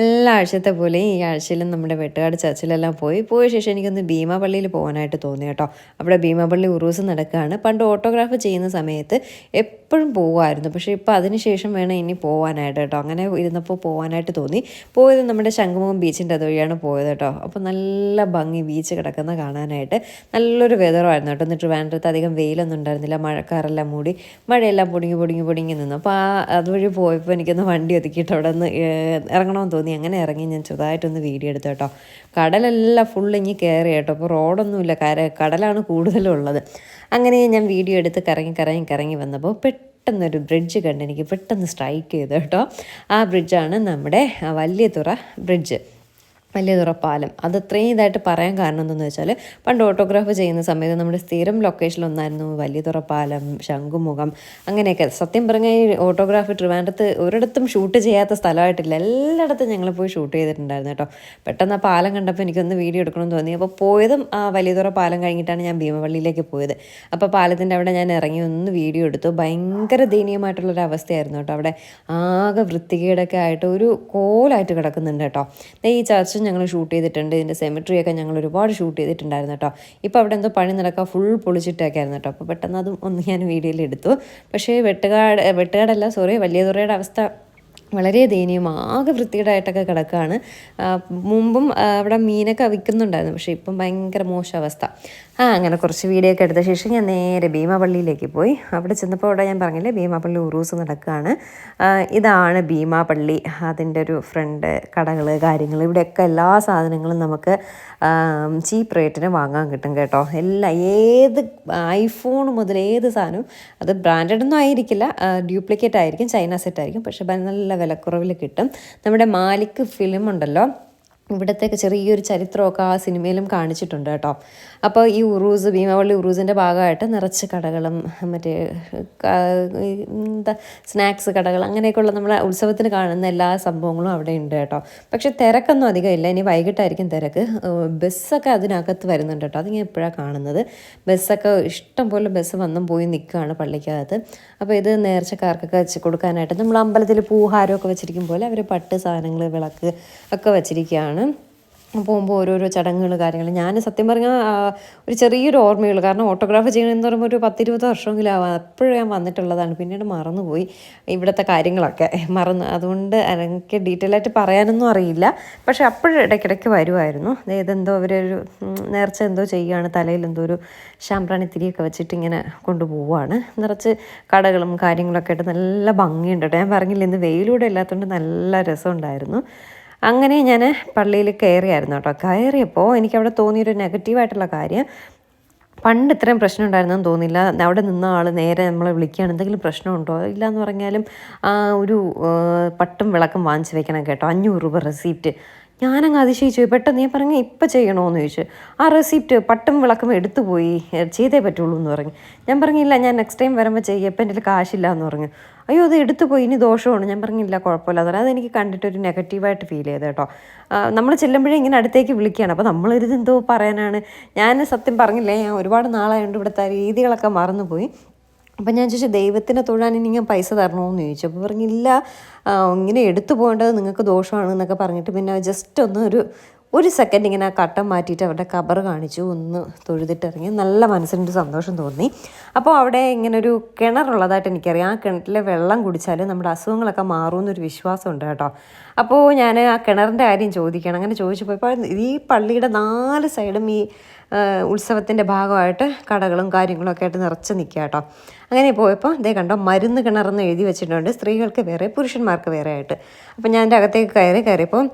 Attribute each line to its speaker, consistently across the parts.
Speaker 1: എല്ലാ ആഴ്ചത്തെ പോലെ ഈ ആഴ്ചയിലും നമ്മുടെ വെട്ടുകാട് ചർച്ചിലെല്ലാം പോയി. പോയ ശേഷം എനിക്കൊന്ന് ഭീമാപള്ളിയിൽ പോകാനായിട്ട് തോന്നി കേട്ടോ. അവിടെ ഭീമാപള്ളി ഉറൂസ് നടക്കുകയാണ്. പണ്ട് ഓട്ടോഗ്രാഫ് ചെയ്യുന്ന സമയത്ത് എപ്പോഴും പോകുമായിരുന്നു പക്ഷേ ഇപ്പോൾ അതിന് ശേഷം വേണം ഇനി പോകാനായിട്ട് കേട്ടോ. അങ്ങനെ ഇരുന്നപ്പോൾ പോകാനായിട്ട് തോന്നി. പോയത് നമ്മുടെ ശംഖുമുഖം ബീച്ചിന്റെ അതുവഴിയാണ് പോയത് കേട്ടോ. അപ്പോൾ നല്ല ഭംഗി ബീച്ച് കിടക്കുന്ന കാണാനായിട്ട്. നല്ലൊരു വെതറായിരുന്നു കേട്ടോ. എന്നിട്ട് വേണ്ടടുത്ത് അധികം വെയിലൊന്നും ഉണ്ടായിരുന്നില്ല. മഴക്കാറെല്ലാം മൂടി മഴയെല്ലാം പൊടിങ്ങി പൊടിങ്ങി പൊടിങ്ങി നിന്നു. അപ്പോൾ ആ അതുവഴി പോയപ്പോൾ എനിക്കൊന്ന് വണ്ടി ഒതുക്കിയിട്ട് അവിടെ നിന്ന് ഇറങ്ങണമെന്ന് തോന്നി. അങ്ങനെ ഇറങ്ങി? ഞാൻ ചെറുതായിട്ടൊന്ന് വീഡിയോ എടുത്തു കേട്ടോ. കടലെല്ലാം ഫുൾ ഇങ്ങി കയറി കേട്ടോ. അപ്പോൾ റോഡൊന്നുമില്ല. കര കടലാണ് കൂടുതലും ഉള്ളത് അങ്ങനെ ഞാൻ വീഡിയോ എടുത്ത് കറങ്ങി കറങ്ങി കറങ്ങി വന്നപ്പോൾ പെട്ടെന്നൊരു ബ്രിഡ്ജ് കണ്ട് എനിക്ക് പെട്ടെന്ന് സ്ട്രൈക്ക് ചെയ്തു കേട്ടോ. ആ ബ്രിഡ്ജാണ് നമ്മുടെ വലിയ തുറ ബ്രിഡ്ജ് വലിയ തുറപ്പാലം അത് അത്രയും ഇതായിട്ട് പറയാൻ കാരണം എന്തെന്ന് വെച്ചാൽ പണ്ട് ഓട്ടോഗ്രാഫ് ചെയ്യുന്ന സമയത്ത് നമ്മുടെ സ്ഥിരം ലൊക്കേഷനിലൊന്നായിരുന്നു വലിയ തുറപ്പാലം ശംഖുമുഖം അങ്ങനെയൊക്കെ. സത്യം പറഞ്ഞാൽ ഓട്ടോഗ്രാഫ് ട്രിവാൻഡ്രത്ത് ഒരിടത്തും ഷൂട്ട് ചെയ്യാത്ത സ്ഥലമായിട്ടില്ല. എല്ലായിടത്തും ഞങ്ങൾ പോയി ഷൂട്ട് ചെയ്തിട്ടുണ്ടായിരുന്നു കേട്ടോ. പെട്ടെന്ന് ആ പാലം കണ്ടപ്പോൾ എനിക്കൊന്ന് വീഡിയോ എടുക്കണമെന്ന് തോന്നി. അപ്പോൾ പോയതും ആ വലിയ തുറ പാലം കഴിഞ്ഞിട്ടാണ് ഞാൻ ഭീമവള്ളിയിലേക്ക് പോയത്. അപ്പോൾ പാലത്തിന്റെ അവിടെ ഞാൻ ഇറങ്ങി ഒന്ന് വീഡിയോ എടുത്തു. ഭയങ്കര ദയനീയമായിട്ടുള്ളൊരു അവസ്ഥയായിരുന്നു കേട്ടോ. അവിടെ ആകെ വൃത്തികേടൊക്കെ ആയിട്ട് ഒരു കോലായിട്ട് കിടക്കുന്നുണ്ട് കേട്ടോ. ഈ ചർച്ചും ഞങ്ങൾ ഷൂട്ട് ചെയ്തിട്ടുണ്ട്. ഇതിന്റെ സെമിട്രിയൊക്കെ ഞങ്ങൾ ഒരുപാട് ഷൂട്ട് ചെയ്തിട്ടുണ്ടായിരുന്നു കേട്ടോ. ഇപ്പോൾ അവിടെ എന്തോ പണി നടക്കുക ഫുൾ പൊളിച്ചിട്ടൊക്കെ ആയിരുന്നു കേട്ടോ. അപ്പോൾ പെട്ടെന്ന് അതും ഒന്ന് ഞാൻ വീഡിയോയിൽ എടുത്തു. പക്ഷേ വെട്ടുകാട് വെട്ടുകാടല്ല സോറി വലിയ തുറയുടെ അവസ്ഥ വളരെ ദയനീയം. ആകെ വൃത്തികേടായിട്ടൊക്കെ കിടക്കുകയാണ് മുമ്പും അവിടെ മീനൊക്കെ വിൽക്കുന്നുണ്ടായിരുന്നു പക്ഷേ ഇപ്പം ഭയങ്കര മോശം അവസ്ഥ. ആ അങ്ങനെ കുറച്ച് വീഡിയോ ഒക്കെ എടുത്ത ശേഷം ഞാൻ നേരെ ഭീമാപള്ളിയിലേക്ക് പോയി. അവിടെ ചെന്നപ്പോൾ അവിടെ ഞാൻ പറഞ്ഞില്ലേ ഭീമാപള്ളി ഉറൂസ് നടക്കുകയാണ് ഇതാണ് ഭീമാപള്ളി. അതിന്റെ ഒരു ഫ്രണ്ട് കടകൾ കാര്യങ്ങൾ ഇവിടെയൊക്കെ എല്ലാ സാധനങ്ങളും നമുക്ക് ചീപ്പ് റേറ്റിന് വാങ്ങാൻ കിട്ടും കേട്ടോ. എല്ലാ ഏത് ഐഫോൺ മുതൽ ഏത് സാധനവും അത് ബ്രാൻഡഡ് ഒന്നും ആയിരിക്കില്ല. ഡ്യൂപ്ലിക്കേറ്റ് ആയിരിക്കും ചൈന സെറ്റ് ആയിരിക്കും. പക്ഷേ നല്ല വിലക്കുറവിൽ കിട്ടും. നമ്മുടെ മാലിക് ഫിലിം ഉണ്ടല്ലോ ഇവിടത്തേക്ക് ചെറിയൊരു ചരിത്രമൊക്കെ ആ സിനിമയിലും കാണിച്ചിട്ടുണ്ട് കേട്ടോ. അപ്പോൾ ഈ ഉറൂസ് ഭീമാവള്ളി ഉറൂസിന്റെ ഭാഗമായിട്ട് നിറച്ച് കടകളും മറ്റേ എന്താ സ്നാക്സ് കടകൾ അങ്ങനെയൊക്കെയുള്ള നമ്മളെ ഉത്സവത്തിന് കാണുന്ന എല്ലാ സംഭവങ്ങളും അവിടെ ഉണ്ട് കേട്ടോ. പക്ഷേ തിരക്കൊന്നും അധികം ഇല്ല. ഇനി വൈകിട്ടായിരിക്കും തിരക്ക്. ബസ്സൊക്കെ അതിനകത്ത് വരുന്നുണ്ട് കേട്ടോ. അത് ഞാൻ എപ്പോഴാണ് കാണുന്നത്? ബസ്സൊക്കെ ഇഷ്ടം പോലെ ബസ് വന്നും പോയി നിൽക്കുകയാണ് പള്ളിക്കകത്ത്. അപ്പോൾ ഇത് നേർച്ചക്കാർക്കൊക്കെ വെച്ച് കൊടുക്കാനായിട്ട് നമ്മൾ അമ്പലത്തിൽ പൂഹാരമൊക്കെ വെച്ചിരിക്കും പോലെ അവർ പട്ട് സാധനങ്ങൾ വിളക്ക് ഒക്കെ വെച്ചിരിക്കുകയാണ്. പോകുമ്പോൾ ഓരോരോ ചടങ്ങുകൾ കാര്യങ്ങൾ ഞാൻ സത്യം പറഞ്ഞാൽ ഒരു ചെറിയൊരു ഓർമ്മയുള്ളൂ കാരണം ഓട്ടോഗ്രാഫ് ചെയ്യണമെന്ന് പറയുമ്പോൾ ഒരു പത്തിരുപത് വർഷമെങ്കിലും ആവാം. അപ്പോഴും ഞാൻ വന്നിട്ടുള്ളതാണ്. പിന്നീട് മറന്നുപോയി ഇവിടുത്തെ കാര്യങ്ങളൊക്കെ. മറന്നു അതുകൊണ്ട് എനിക്ക് ഡീറ്റെയിൽ ആയിട്ട് പറയാനൊന്നും അറിയില്ല. പക്ഷേ അപ്പോഴും ഇടയ്ക്കിടയ്ക്ക് വരുമായിരുന്നു എന്തോ അവരൊരു നേർച്ച എന്തോ ചെയ്യുകയാണ് തലയിൽ എന്തോ ഒരു ശാമ്പ്രാണിത്തിരിയൊക്കെ വെച്ചിട്ട് ഇങ്ങനെ കൊണ്ടുപോവുകയാണ് നിറച്ച് കടകളും കാര്യങ്ങളൊക്കെ ആയിട്ട് നല്ല ഭംഗിയുണ്ട് ഞാൻ പറഞ്ഞില്ല ഇന്ന് വെയിലൂടെ ഇല്ലാത്തതുകൊണ്ട് നല്ല രസമുണ്ടായിരുന്നു. അങ്ങനെ ഞാൻ പള്ളിയിൽ കയറിയായിരുന്നു കേട്ടോ. കയറിയപ്പോൾ എനിക്കവിടെ തോന്നിയൊരു നെഗറ്റീവായിട്ടുള്ള കാര്യം പണ്ട് ഇത്രയും പ്രശ്നം ഉണ്ടായിരുന്നെന്ന് തോന്നില്ല അവിടെ നിന്ന ആൾ നേരെ നമ്മളെ വിളിക്കുകയാണ് എന്തെങ്കിലും പ്രശ്നമുണ്ടോ? ഇല്ല എന്ന് പറഞ്ഞാലും ഒരു പട്ടും വിളക്കും വാങ്ങിച്ചു വെക്കണം കേട്ടോ. അഞ്ഞൂറ് രൂപ റെസീപ്റ്റ് ഞാനങ്ങ് അതിശയിച്ചു. പെട്ടെന്ന് ഞാൻ പറഞ്ഞു ഇപ്പം ചെയ്യണമെന്ന് ചോദിച്ചു. ആ റെസിപ്റ്റ് പട്ടും വിളക്കും എടുത്തു പോയി. ചെയ്തേ പറ്റുള്ളൂ എന്ന് പറഞ്ഞു. ഞാൻ പറഞ്ഞില്ല ഞാൻ നെക്സ്റ്റ് ടൈം വരുമ്പോൾ ചെയ്യും. ഇപ്പം എന്റെ കാശില്ല എന്ന് പറഞ്ഞു. അയ്യോ അത് എടുത്തു പോയി. ഇനി ദോഷമാണ്. ഞാൻ പറഞ്ഞില്ല കുഴപ്പമില്ല. പറഞ്ഞു അതെനിക്ക് കണ്ടിട്ടൊരു നെഗറ്റീവായിട്ട് ഫീൽ ചെയ്ത് കേട്ടോ. നമ്മൾ ചെല്ലുമ്പോഴേ ഇങ്ങനെ അടുത്തേക്ക് വിളിക്കുകയാണ്. അപ്പോൾ നമ്മളിത് എന്തോ പറയാനാണ്. ഞാൻ സത്യം പറഞ്ഞില്ലേ ഞാൻ ഒരുപാട് നാളായതുകൊണ്ട് ഇവിടുത്തെ രീതികളൊക്കെ മറന്നുപോയി. അപ്പം ഞാൻ ചോദിച്ചു ദൈവത്തിനെ തൊഴാൻ ഇനി ഞാൻ പൈസ തരണമെന്ന് ചോദിച്ചു. അപ്പോൾ പറഞ്ഞില്ല ഇങ്ങനെ എടുത്തു പോകേണ്ടത് നിങ്ങൾക്ക് ദോഷമാണ് എന്നൊക്കെ പറഞ്ഞിട്ട് പിന്നെ ജസ്റ്റ് ഒന്ന് ഒരു ഒരു സെക്കൻഡ് ഇങ്ങനെ ആ കട്ടം മാറ്റിയിട്ട് അവരുടെ കബർ കാണിച്ചു ഒന്ന് തൊഴുതിട്ടിറങ്ങി നല്ല മനസ്സിനൊരു സന്തോഷം തോന്നി. അപ്പോൾ അവിടെ ഇങ്ങനെ ഒരു കിണറുള്ളതായിട്ട് എനിക്കറിയാം. ആ കിണറ്റിലെ വെള്ളം കുടിച്ചാൽ നമ്മുടെ അസുഖങ്ങളൊക്കെ മാറുമെന്നൊരു വിശ്വാസമുണ്ട് കേട്ടോ. അപ്പോൾ ഞാൻ ആ കിണറിന്റെ കാര്യം ചോദിക്കണം. അങ്ങനെ ചോദിച്ചപ്പോൾ ഇപ്പോൾ ഈ പള്ളിയുടെ നാല് സൈഡും ഈ ഉത്സവത്തിന്റെ ഭാഗമായിട്ട് കടകളും കാര്യങ്ങളും ഒക്കെ ആയിട്ട് നിറച്ച് നിൽക്കുക കേട്ടോ. അങ്ങനെ പോയപ്പോൾ ഇതേ കണ്ടോ മരുന്ന് കിണറെന്ന് എഴുതി വെച്ചിട്ടുണ്ട്. സ്ത്രീകൾക്ക് വേറെ പുരുഷന്മാർക്ക് വേറെ ആയിട്ട്. അപ്പം ഞാൻ എന്റെ അകത്തേക്ക് കയറി കയറിയപ്പോൾ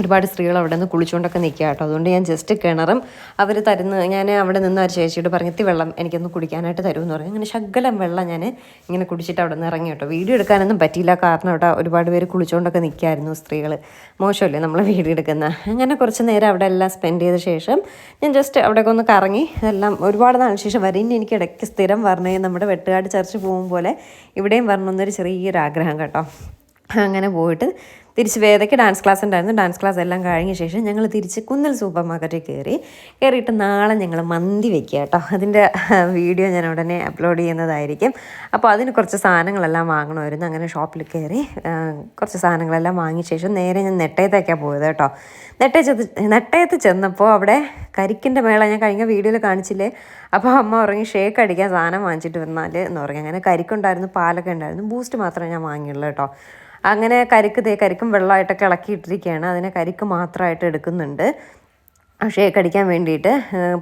Speaker 1: ഒരുപാട് സ്ത്രീകൾ അവിടെ നിന്ന് കുളിച്ചുകൊണ്ടൊക്കെ നിൽക്കുക കേട്ടോ. അതുകൊണ്ട് ഞാൻ ജസ്റ്റ് കിണറും അവർ തരുന്ന ഞാൻ അവിടെ നിന്ന് ഒരു ചേച്ചിയോട് പറഞ്ഞു "ഇത്തിരി വെള്ളം എനിക്കൊന്ന് കുടിക്കാനായിട്ട് തരുമെന്ന് പറഞ്ഞു. അങ്ങനെ ശകലം വെള്ളം ഞാൻ ഇങ്ങനെ കുടിച്ചിട്ട് അവിടെ നിന്ന് ഇറങ്ങി കേട്ടോ. വീഡിയോ എടുക്കാനൊന്നും പറ്റിയില്ല. കാരണം അവിടെ ഒരുപാട് പേര് കുളിച്ചുകൊണ്ടൊക്കെ നിൽക്കായിരുന്നു സ്ത്രീകൾ മോശമല്ലേ നമ്മൾ വീഡിയോ എടുക്കുന്ന? അങ്ങനെ കുറച്ച് നേരം അവിടെ എല്ലാം സ്പെൻഡ് ചെയ്ത ശേഷം ഞാൻ ജസ്റ്റ് അവിടെയൊക്കെ ഒന്ന് കറങ്ങി. ഇതെല്ലാം ഒരുപാട് നാളിന് ശേഷം വരും ഇനി എനിക്ക് ഇടയ്ക്ക് സ്ഥിരം വരണേ നമ്മുടെ വെട്ടുകാട് ചർച്ച് പോകും പോലെ ഇവിടെയും വരണമെന്നൊരു ചെറിയൊരു ആഗ്രഹം കേട്ടോ. അങ്ങനെ പോയിട്ട് തിരിച്ച് വേദയ്ക്ക് ഡാൻസ് ക്ലാസ് ഉണ്ടായിരുന്നു. ഡാൻസ് ക്ലാസ് എല്ലാം കഴിഞ്ഞ ശേഷം ഞങ്ങൾ തിരിച്ച് കുന്നൽ സൂപ്പർ മാർക്കറ്റിൽ കയറി കയറിയിട്ട് നാളെ ഞങ്ങൾ മന്തി വെക്കുക കേട്ടോ. അതിന്റെ വീഡിയോ ഞാൻ ഉടനെ അപ്ലോഡ് ചെയ്യുന്നതായിരിക്കും. അപ്പോൾ അതിന് കുറച്ച് സാധനങ്ങളെല്ലാം വാങ്ങണമായിരുന്നു. അങ്ങനെ ഷോപ്പിൽ കയറി കുറച്ച് സാധനങ്ങളെല്ലാം വാങ്ങിയ ശേഷം നേരെ ഞാൻ നെട്ടയത്തേക്കാണ് പോയത് കേട്ടോ. നെട്ടയത്ത് നെട്ടയത്ത് ചെന്നപ്പോൾ അവിടെ കരിക്കിന്റെ മേള ഞാൻ കഴിഞ്ഞ വീഡിയോയിൽ കാണിച്ചില്ലേ? അപ്പോൾ അമ്മ ഉറങ്ങി ഷേക്ക് അടിക്കാൻ സാധനം വാങ്ങിച്ചിട്ട് വന്നാൽ എന്ന് പറഞ്ഞു. അങ്ങനെ കരിക്കുണ്ടായിരുന്നു പാലൊക്കെ ഉണ്ടായിരുന്നു. ബൂസ്റ്റ് മാത്രമേ ഞാൻ വാങ്ങിയുള്ളൂ കേട്ടോ. അങ്ങനെ കരിക്ക് തേ കരിക്കും വെള്ളമായിട്ടൊക്കെ ഇളക്കിയിട്ടിരിക്കുകയാണ്. അതിനെ കരിക്ക് മാത്രമായിട്ട് എടുക്കുന്നുണ്ട്. ഷേക്ക് അടിക്കാൻ വേണ്ടിയിട്ട്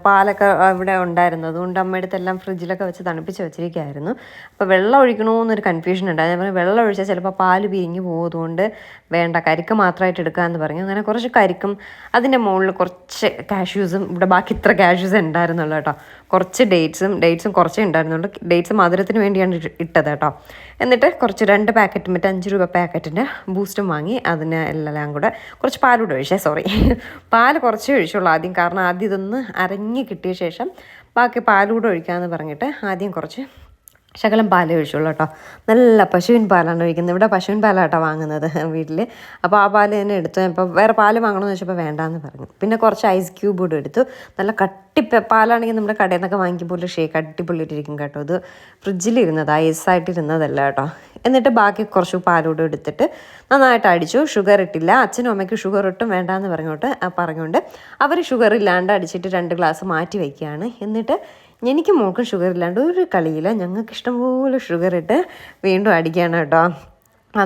Speaker 1: പാലൊക്കെ അവിടെ ഉണ്ടായിരുന്നു. അതുകൊണ്ട് അമ്മയുടെ അടുത്തെല്ലാം ഫ്രിഡ്ജിലൊക്കെ വെച്ച് തണുപ്പിച്ച് വെച്ചിരിക്കുകയായിരുന്നു. അപ്പോൾ വെള്ളം ഒഴിക്കണമെന്നൊരു കൺഫ്യൂഷൻ ഉണ്ടായി ഞാൻ പറഞ്ഞു വെള്ളം ഒഴിച്ചാൽ ചിലപ്പോൾ പാൽ പിരിഞ്ഞു പോകുന്നതുകൊണ്ട് വേണ്ട കരിക്ക് മാത്രമായിട്ട് എടുക്കാമെന്ന് പറഞ്ഞു. അങ്ങനെ കുറച്ച് കരിക്കും അതിന്റെ മുകളിൽ കുറച്ച് കാഷ്യൂസും ഇവിടെ ബാക്കി ഇത്ര കാഷ്യൂസ് ഉണ്ടായിരുന്നുള്ളൂ കേട്ടോ. കുറച്ച് ഡേറ്റ്സും ഡേറ്റ്സും കുറച്ചേ ഉണ്ടായിരുന്നുള്ളൂ. ഡേറ്റ്സ് മധുരത്തിന് വേണ്ടിയാണ് ഇട്ട് ഇട്ടത് കേട്ടോ. എന്നിട്ട് കുറച്ച് രണ്ട് പാക്കറ്റ് മറ്റേ അഞ്ച് രൂപ പാക്കറ്റിന്റെ ബൂസ്റ്റും വാങ്ങി അതിന് എല്ലാം കൂടെ കുറച്ച് പാലൂടെ ഒഴിച്ചേ സോറി പാൽ കുറച്ചേ ഒഴിച്ചുള്ളൂ ആദ്യം. കാരണം ആദ്യം ഇതൊന്ന് അരഞ്ഞ് കിട്ടിയ ശേഷം ബാക്കി പാലൂടെ ഒഴിക്കാമെന്ന് പറഞ്ഞിട്ട് ആദ്യം കുറച്ച് ശകലം പാലേ ഒഴിച്ചുള്ളൂ കേട്ടോ. നല്ല പശുവിൻ പാലാണ് ഒഴിക്കുന്നത്. ഇവിടെ പശുവിൻ പാലാട്ടോ വാങ്ങുന്നത് വീട്ടിൽ അപ്പോൾ ആ പാൽ തന്നെ എടുത്തു. ഇപ്പോൾ വേറെ പാൽ വാങ്ങണമെന്ന് വെച്ചപ്പോൾ വേണ്ടാന്ന് പറഞ്ഞു. പിന്നെ കുറച്ച് ഐസ് ക്യൂബ് കൂടെ എടുത്തു. നല്ല കട്ടി പാലാണെങ്കിൽ നമ്മുടെ കടയിൽ നിന്നൊക്കെ വാങ്ങിക്കുമ്പോൾ ഷേക്ക് അടിപൊളിയിട്ടിരിക്കും കേട്ടോ. ഇത് ഫ്രിഡ്ജിലിരുന്നത് ഐസായിട്ടിരുന്നതല്ല കേട്ടോ. എന്നിട്ട് ബാക്കി കുറച്ച് പാലൂടെ എടുത്തിട്ട് നന്നായിട്ട് അടിച്ചു. ഷുഗർ ഇട്ടില്ല. അച്ഛനും അമ്മയ്ക്ക് ഷുഗർ ഒട്ടും വേണ്ടാന്ന് പറഞ്ഞോട്ട് പറഞ്ഞുകൊണ്ട് അവർ ഷുഗർ ഇല്ലാണ്ട് അടിച്ചിട്ട് രണ്ട് ഗ്ലാസ് മാറ്റി വയ്ക്കുകയാണ് എന്നിട്ട് എനിക്ക് മോൾക്കും ഷുഗർ ഇല്ലാണ്ട് ഒരു കളിയില്ല. ഞങ്ങൾക്ക് ഇഷ്ടംപോലെ ഷുഗർ ഇട്ട് വീണ്ടും അടിക്കുകയാണ് കേട്ടോ.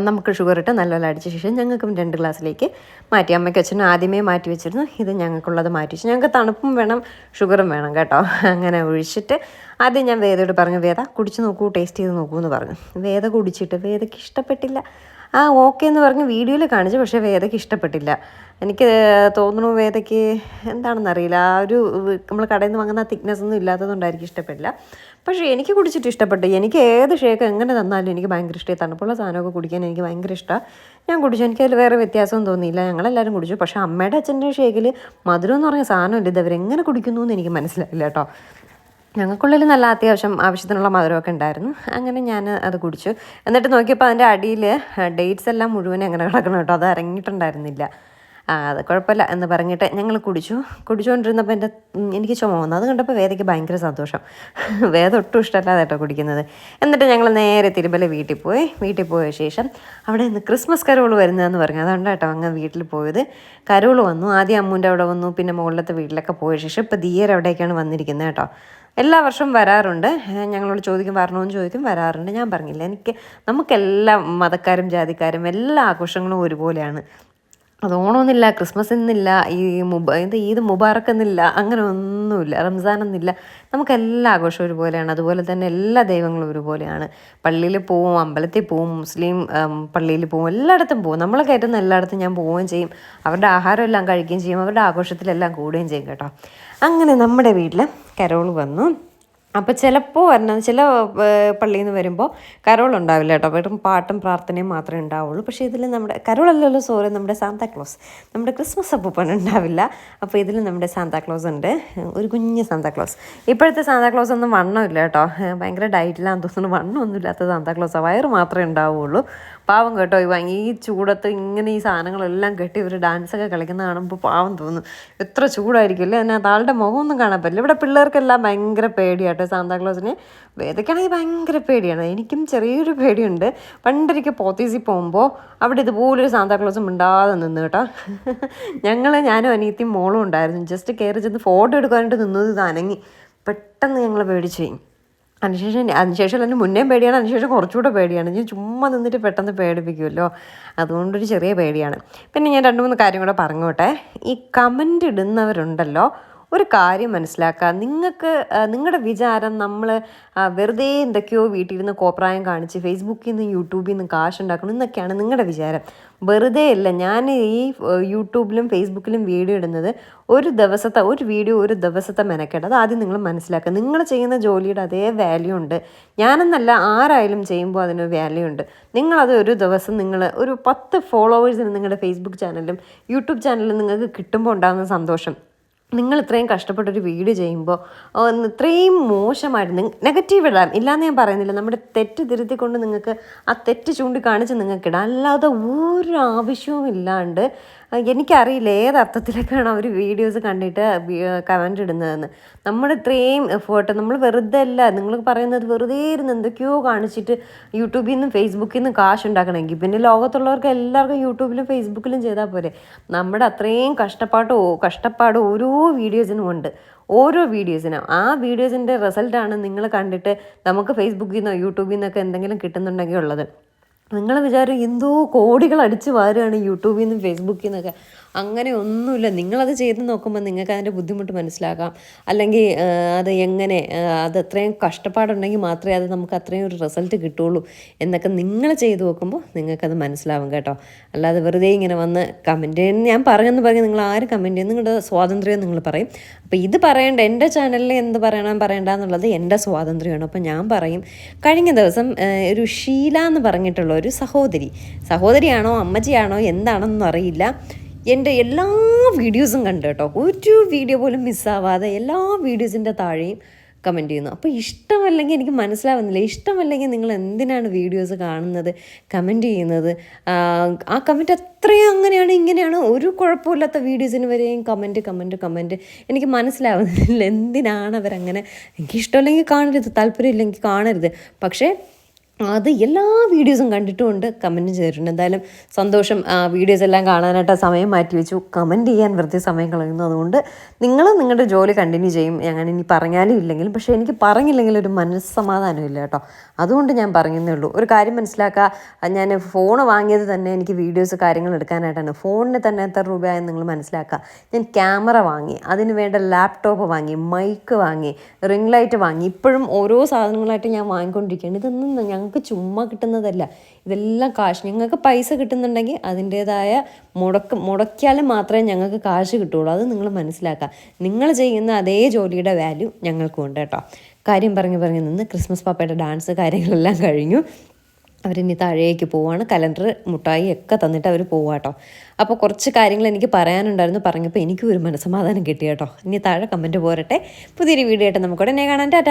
Speaker 1: നമുക്ക് ഷുഗർ ഇട്ട് നല്ലപോലെ അടിച്ച ശേഷം ഞങ്ങൾക്കും രണ്ട് ഗ്ലാസ്സിലേക്ക് മാറ്റി. അമ്മയ്ക്ക് അച്ഛനും ആദ്യമേ മാറ്റി വെച്ചിരുന്നു. ഇത് ഞങ്ങൾക്കുള്ളത് മാറ്റി വെച്ചു. ഞങ്ങൾക്ക് തണുപ്പും വേണം ഷുഗറും വേണം കേട്ടോ. അങ്ങനെ ഒഴിച്ചിട്ട് ആദ്യം ഞാൻ വേദയോട് പറഞ്ഞു വേദ കുടിച്ച് നോക്കൂ ടേസ്റ്റ് ചെയ്ത് നോക്കൂ എന്ന് പറഞ്ഞു. വേദ കുടിച്ചിട്ട് വേദയ്ക്ക് ഇഷ്ടപ്പെട്ടില്ല. ആ ഓക്കെ എന്ന് പറഞ്ഞ് വീഡിയോയിൽ കാണിച്ചു പക്ഷേ വേദയ്ക്ക് ഇഷ്ടപ്പെട്ടില്ല. എനിക്ക് തോന്നുന്നു വേദയ്ക്ക് എന്താണെന്നറിയില്ല ആ ഒരു നമ്മൾ കടയിൽ നിന്ന് വാങ്ങുന്ന തിക്നെസ് ഒന്നും ഇല്ലാത്തതുകൊണ്ടായിരിക്കും ഇഷ്ടപ്പെടില്ല. പക്ഷേ എനിക്ക് കുടിച്ചിട്ട് ഇഷ്ടപ്പെട്ടു. എനിക്ക് ഏത് ഷേക്ക് എങ്ങനെ തന്നാലും എനിക്ക് ഭയങ്കര ഇഷ്ടമായി തണുപ്പുള്ള സാധനമൊക്കെ കുടിക്കാൻ എനിക്ക് ഭയങ്കര ഇഷ്ടമാണ് ഞാൻ കുടിച്ചു. എനിക്ക് അതിൽ വേറെ വ്യത്യാസമൊന്നും തോന്നിയില്ല. ഞങ്ങളെല്ലാവരും കുടിച്ചു. പക്ഷേ അമ്മയുടെ അച്ഛന്റെ ഷേക്കിൽ മധുരം എന്ന് പറഞ്ഞ സാധനമില്ല ഇത് അവരെങ്ങനെ കുടിക്കുന്നു എന്ന് എനിക്ക് മനസ്സിലായില്ല കേട്ടോ. ഞങ്ങൾക്കുള്ളിൽ നല്ല അത്യാവശ്യം ആവശ്യത്തിനുള്ള മധുരമൊക്കെ ഉണ്ടായിരുന്നു. അങ്ങനെ ഞാൻ അത് കുടിച്ചു. എന്നിട്ട് നോക്കിയപ്പോൾ അതിന്റെ അടിയിൽ ഡേറ്റ്സ് എല്ലാം മുഴുവൻ അങ്ങനെ കിടക്കണം കേട്ടോ? അത് ഇറങ്ങിയിട്ടുണ്ടായിരുന്നില്ല. അത് കുഴപ്പമില്ല എന്ന് പറഞ്ഞിട്ട് ഞങ്ങൾ കുടിച്ചു. കുടിച്ചുകൊണ്ടിരുന്നപ്പോൾ എന്റെ എനിക്ക് ചുമ വന്നു. അത് കണ്ടപ്പോൾ വേദയ്ക്ക് ഭയങ്കര സന്തോഷം. വേദ ഒട്ടും ഇഷ്ടമല്ലാതെ കേട്ടോ കുടിക്കുന്നത്. എന്നിട്ട് ഞങ്ങൾ നേരെ തിരുമ്പല വീട്ടിൽ പോയി. വീട്ടിൽ പോയ ശേഷം അവിടെ നിന്ന് ക്രിസ്മസ് കരോൾ വരുന്നതെന്ന് പറഞ്ഞു. അതുകൊണ്ട് കേട്ടോ അങ്ങ് വീട്ടിൽ പോയത്. കരോൾ വന്നു. ആദ്യം അമ്മൂന്റെ അവിടെ വന്നു. പിന്നെ മുകളിലത്തെ വീട്ടിലൊക്കെ പോയ ശേഷം ഇപ്പോൾ ദിയർ അവിടേക്കാണ് വന്നിരിക്കുന്നത് കേട്ടോ. എല്ലാ വർഷവും വരാറുണ്ട്. ഞങ്ങളോട് ചോദിക്കും വരണമെന്ന് ചോദിക്കും വരാറുണ്ട്. ഞാൻ പറഞ്ഞില്ല. എനിക്ക് നമുക്കെല്ലാ മതക്കാരും ജാതിക്കാരും എല്ലാ ആഘോഷങ്ങളും ഒരുപോലെയാണ്. അത് ഓണമെന്നില്ല ക്രിസ്മസ് എന്നില്ല ഈ മുബ ഇത് ഈദ് മുബാറക്ക് എന്നില്ല അങ്ങനെ ഒന്നുമില്ല റംസാൻ എന്നില്ല നമുക്ക് എല്ലാ ആഘോഷവും ഒരുപോലെയാണ്. അതുപോലെ തന്നെ എല്ലാ ദൈവങ്ങളും ഒരുപോലെയാണ്. പള്ളിയിൽ പോവും അമ്പലത്തിൽ പോവും മുസ്ലിം പള്ളിയിൽ പോവും എല്ലായിടത്തും പോവും. നമ്മളെ കയറ്റുന്ന എല്ലായിടത്തും ഞാൻ പോവുകയും ചെയ്യും. അവരുടെ ആഹാരം എല്ലാം കഴിക്കുകയും ചെയ്യും. അവരുടെ ആഘോഷത്തിലെല്ലാം കൂടുകയും ചെയ്യും കേട്ടോ. അങ്ങനെ നമ്മുടെ വീട്ടിൽ കരോൾ വന്നു. അപ്പോൾ ചിലപ്പോൾ വരണം. ചില പള്ളിയിൽ നിന്ന് വരുമ്പോൾ കരോൾ ഉണ്ടാവില്ല കേട്ടോ വെറും പാട്ടും പ്രാർത്ഥനയും മാത്രമേ ഉണ്ടാവുള്ളൂ. പക്ഷേ ഇതിൽ നമ്മുടെ കരോളല്ലല്ലോ സോറി നമ്മുടെ സാന്താക്ലോസ് നമ്മുടെ ക്രിസ്മസ് അപ്പൂപ്പൻ ഉണ്ടാവില്ല. അപ്പോൾ ഇതിൽ നമ്മുടെ സാന്താക്ലോസ് ഉണ്ട്. ഒരു കുഞ്ഞ് സാന്താക്ലോസ് ഇപ്പോഴത്തെ സാന്താക്ലോസ് ഒന്നും വണ്ണമില്ല കേട്ടോ ഭയങ്കര ഡയറ്റിലാന്ന് തോന്നുന്നു. വണ്ണമൊന്നുമില്ലാത്ത സാന്താക്ലോസ് വയറ് മാത്രമേ ഉണ്ടാവുള്ളൂ. പാവം കേട്ടോ ഈ ഭയ- ഈ ചൂടത്ത് ഇങ്ങനെ ഈ സാധനങ്ങളെല്ലാം കെട്ടി ഇവർ ഡാൻസൊക്കെ കളിക്കുന്ന കാണുമ്പോൾ പാവം തോന്നും. എത്ര ചൂടായിരിക്കും അല്ലേ? അതിനകത്ത് ആളുടെ മുഖമൊന്നും കാണാൻ പറ്റില്ല. ഇവിടെ പിള്ളേർക്കെല്ലാം ഭയങ്കര പേടിയാട്ടോ സാന്താക്ലോസിനെ വേദക്കാണെങ്കിൽ ഭയങ്കര പേടിയാണ്. എനിക്കും ചെറിയൊരു പേടിയുണ്ട്. പണ്ടൊരിക്കൽ പോത്തീസിൽ പോകുമ്പോൾ അവിടെ ഇതുപോലൊരു സാന്താക്ലോസും മിണ്ടാതെ നിന്ന് കേട്ടോ. ഞങ്ങൾ ഞാനും അനിയത്തിയും മോളും ഉണ്ടായിരുന്നു. ജസ്റ്റ് കയറി ചെന്ന് ഫോട്ടോ എടുക്കാനായിട്ട് നിന്നത് ഇത് അനങ്ങി. പെട്ടെന്ന് ഞങ്ങൾ പേടിച്ചു പോയി അതിനുശേഷം അതിനുശേഷം അതിന് മുന്നേ പേടിയാണ് അതിനുശേഷം കുറച്ചുകൂടെ പേടിയാണ്. ഞാൻ ചുമ്മാ നിന്നിട്ട് പെട്ടെന്ന് പേടിപ്പിക്കുമല്ലോ അതുകൊണ്ടൊരു ചെറിയ പേടിയാണ്. പിന്നെ ഞാൻ രണ്ട് മൂന്ന് കാര്യം കൂടെ പറഞ്ഞോട്ടെ. ഈ കമന്റ് ഇടുന്നവരുണ്ടല്ലോ ഒരു കാര്യം മനസ്സിലാക്കുക നിങ്ങൾക്ക് നിങ്ങളുടെ വിചാരം നമ്മൾ വെറുതെ എന്തൊക്കെയോ വീട്ടിലിരുന്ന് കോപ്രായം കാണിച്ച് ഫേസ്ബുക്കിൽ നിന്ന് യൂട്യൂബിൽ നിന്ന് കാശ് ഉണ്ടാക്കണം എന്നൊക്കെയാണ് നിങ്ങളുടെ വിചാരം. വെറുതെ അല്ല ഞാൻ ഈ യൂട്യൂബിലും ഫേസ്ബുക്കിലും വീഡിയോ ഇടുന്നത് ഒരു ദിവസത്തെ ഒരു വീഡിയോ ഒരു ദിവസത്തെ മെനക്കേട് അത് ആദ്യം നിങ്ങൾ മനസ്സിലാക്കുക. നിങ്ങൾ ചെയ്യുന്ന ജോലിയുടെ അതേ വാല്യൂ ഉണ്ട്. ഞാനെന്നല്ല ആരായാലും ചെയ്യുമ്പോൾ അതിന് വാല്യൂ ഉണ്ട്. നിങ്ങളത് ഒരു ദിവസം നിങ്ങൾ ഒരു പത്ത് ഫോളോവേഴ്സിന് നിങ്ങളുടെ ഫേസ്ബുക്ക് ചാനലും യൂട്യൂബ് ചാനലും നിങ്ങൾക്ക് കിട്ടുമ്പോൾ ഉണ്ടാകുന്ന സന്തോഷം. നിങ്ങൾ ഇത്രയും കഷ്ടപ്പെട്ടൊരു വീഡിയോ ചെയ്യുമ്പോൾ ഇത്രയും മോശമായിട്ട് നെഗറ്റീവ് ഇടാം ഇല്ലാന്ന് ഞാൻ പറയുന്നില്ല നമ്മുടെ തെറ്റ് തിരുത്തിക്കൊണ്ട് നിങ്ങൾക്ക് ആ തെറ്റ് ചൂണ്ടിക്കാണിച്ച് നിങ്ങൾക്ക് ഇടാം അല്ലാതെ ഒരു ആവശ്യവും ഇല്ലാണ്ട് എനിക്കറിയില്ല ഏത് അർത്ഥത്തിലൊക്കെയാണ് അവർ വീഡിയോസ് കണ്ടിട്ട് കമന്റ് ഇടുന്നതെന്ന്. നമ്മുടെ ഇത്രയും എഫേർട്ട് നമ്മൾ വെറുതെ അല്ല നിങ്ങൾ പറയുന്നത് വെറുതെ ഇരുന്ന് എന്തൊക്കെയോ കാണിച്ചിട്ട് യൂട്യൂബിൽ നിന്നും ഫേസ്ബുക്കിൽ നിന്നും കാശ് ഉണ്ടാക്കണമെങ്കിൽ പിന്നെ ലോകത്തുള്ളവർക്ക് എല്ലാവർക്കും യൂട്യൂബിലും ഫേസ്ബുക്കിലും ചെയ്താൽ പോരെ. നമ്മുടെ അത്രയും കഷ്ടപ്പാട് കഷ്ടപ്പാട് ഓരോ വീഡിയോസിനും ഉണ്ട്. ഓരോ വീഡിയോസിനും ആ വീഡിയോസിന്റെ റിസൾട്ടാണ് നിങ്ങൾ കണ്ടിട്ട് നമുക്ക് ഫേസ്ബുക്കിൽ നിന്നോ യൂട്യൂബിൽ നിന്നൊക്കെ എന്തെങ്കിലും കിട്ടുന്നുണ്ടെങ്കിൽ ഉള്ളത്. നിങ്ങൾ വിചാരം എന്തോ കോടികൾ അടിച്ച് വാരുകയാണ് യൂട്യൂബിൽ നിന്നും ഫേസ്ബുക്കിൽ നിന്നൊക്കെ. അങ്ങനെ ഒന്നുമില്ല. നിങ്ങളത് ചെയ്ത് നോക്കുമ്പോൾ നിങ്ങൾക്ക് അതിന്റെ ബുദ്ധിമുട്ട് മനസ്സിലാക്കാം. അല്ലെങ്കിൽ അത് എങ്ങനെ അത് അത്രയും കഷ്ടപ്പാടുണ്ടെങ്കിൽ മാത്രമേ അത് നമുക്ക് അത്രയും ഒരു റിസൾട്ട് കിട്ടുള്ളൂ എന്നൊക്കെ നിങ്ങൾ ചെയ്ത് നോക്കുമ്പോൾ നിങ്ങൾക്കത് മനസ്സിലാവും കേട്ടോ. അല്ലാതെ വെറുതെ ഇങ്ങനെ വന്ന് കമന്റ് ഞാൻ പറഞ്ഞെന്ന് പറഞ്ഞ് നിങ്ങൾ ആരും കമന്റ് ചെയ്യും? നിങ്ങളുടെ സ്വാതന്ത്ര്യം നിങ്ങൾ പറയും. അപ്പോൾ ഇത് പറയേണ്ട എന്റെ ചാനലിൽ എന്ത് പറയണം പറയേണ്ടെന്നുള്ളത് എന്റെ സ്വാതന്ത്ര്യമാണ്. അപ്പോൾ ഞാൻ പറയും കഴിഞ്ഞ ദിവസം ഒരു ഷീല എന്ന് പറഞ്ഞിട്ടുള്ള ഒരു സഹോദരി. സഹോദരിയാണോ അമ്മച്ചിയാണോ എന്താണെന്നൊന്നും അറിയില്ല. എന്റെ എല്ലാ വീഡിയോസും കണ്ടു കേട്ടോ. ഒരു വീഡിയോ പോലും മിസ്സാവാതെ എല്ലാ വീഡിയോസിന്റെ താഴെയും കമന്റ് ചെയ്യുന്നു. അപ്പോൾ ഇഷ്ടമല്ലെങ്കിൽ എനിക്ക് മനസ്സിലാവുന്നില്ല. ഇഷ്ടമല്ലെങ്കിൽ നിങ്ങൾ എന്തിനാണ് വീഡിയോസ് കാണുന്നത് കമന്റ് ചെയ്യുന്നത്? ആ, കമന്റ് അത്രയും അങ്ങനെയാണ് ഇങ്ങനെയാണ്. ഒരു കുഴപ്പമില്ലാത്ത വീഡിയോസിന് വരെയും കമന്റ് കമന്റ് കമന്റ് എനിക്ക് മനസ്സിലാവുന്നില്ല. എന്തിനാണ് അവരങ്ങനെ? എനിക്ക് ഇഷ്ടമല്ലെങ്കിൽ കാണരുത്. താല്പര്യമില്ലെങ്കിൽ കാണരുത്. പക്ഷേ അത് എല്ലാ വീഡിയോസും കണ്ടിട്ടുമുണ്ട്. കമന്റും ചെയ്തിട്ടുണ്ട്. എന്തായാലും സന്തോഷം. വീഡിയോസ് എല്ലാം കാണാനായിട്ട് സമയം മാറ്റി വെച്ചു. കമന്റ് ചെയ്യാൻ വെറുതെ സമയം കളയുന്നു. അതുകൊണ്ട് നിങ്ങൾ നിങ്ങളുടെ ജോലി കണ്ടിന്യൂ ചെയ്യും. ഞാൻ ഇനി പറഞ്ഞാലും ഇല്ലെങ്കിലും. പക്ഷേ എനിക്ക് പറഞ്ഞില്ലെങ്കിൽ ഒരു മനസ്സമാധാനം ഇല്ല കേട്ടോ. അതുകൊണ്ട് ഞാൻ പറയുന്നേ ഉള്ളൂ. ഒരു കാര്യം മനസ്സിലാക്കുക. ഞാൻ ഫോൺ വാങ്ങിയത് തന്നെ എനിക്ക് വീഡിയോസ് കാര്യങ്ങൾ എടുക്കാനായിട്ടാണ്. ഫോണിന് തന്നെ എത്ര രൂപയായെന്ന് നിങ്ങൾ മനസ്സിലാക്കുക. ഞാൻ ക്യാമറ വാങ്ങി. അതിന് വേണ്ട ലാപ്ടോപ്പ് വാങ്ങി. മൈക്ക് വാങ്ങി. റിംഗ് ലൈറ്റ് വാങ്ങി. ഇപ്പോഴും ഓരോ സാധനങ്ങളായിട്ട് ഞാൻ വാങ്ങിക്കൊണ്ടിരിക്കുകയാണ്. ഇതൊന്നും ഞങ്ങൾക്ക് ചുമ്മാ കിട്ടുന്നതല്ല. ഇതെല്ലാം കാശ്. ഞങ്ങൾക്ക് പൈസ കിട്ടുന്നുണ്ടെങ്കിൽ അതിന്റേതായ മുടക്ക് മുടക്കിയാലും മാത്രമേ ഞങ്ങൾക്ക് കാശ് കിട്ടുള്ളൂ അത് നിങ്ങൾ മനസ്സിലാക്കുക. നിങ്ങൾ ചെയ്യുന്ന അതേ ജോലിയുടെ വാല്യൂ ഞങ്ങൾക്കും ഉണ്ട് കേട്ടോ. കാര്യം പറഞ്ഞ് പറഞ്ഞ് നിന്ന് ക്രിസ്മസ് പാപ്പയുടെ ഡാൻസ് കാര്യങ്ങളെല്ലാം കഴിഞ്ഞു. അവരിനി താഴേക്ക് പോവാണ്. കലണ്ടർ മുട്ടായി ഒക്കെ തന്നിട്ട് അവർ പോവാട്ടോ അപ്പോൾ കുറച്ച് കാര്യങ്ങൾ എനിക്ക് പറയാനുണ്ടായിരുന്നു. പറഞ്ഞപ്പോൾ എനിക്കും ഒരു മനസ്സമാധാനം കിട്ടി കേട്ടോ. ഇനി താഴെ കമന്റ് പോരട്ടെ. പുതിയൊരു വീഡിയോ ആയിട്ട് നമുക്ക് ഉടനെ കാണാൻ ടാറ്റാ.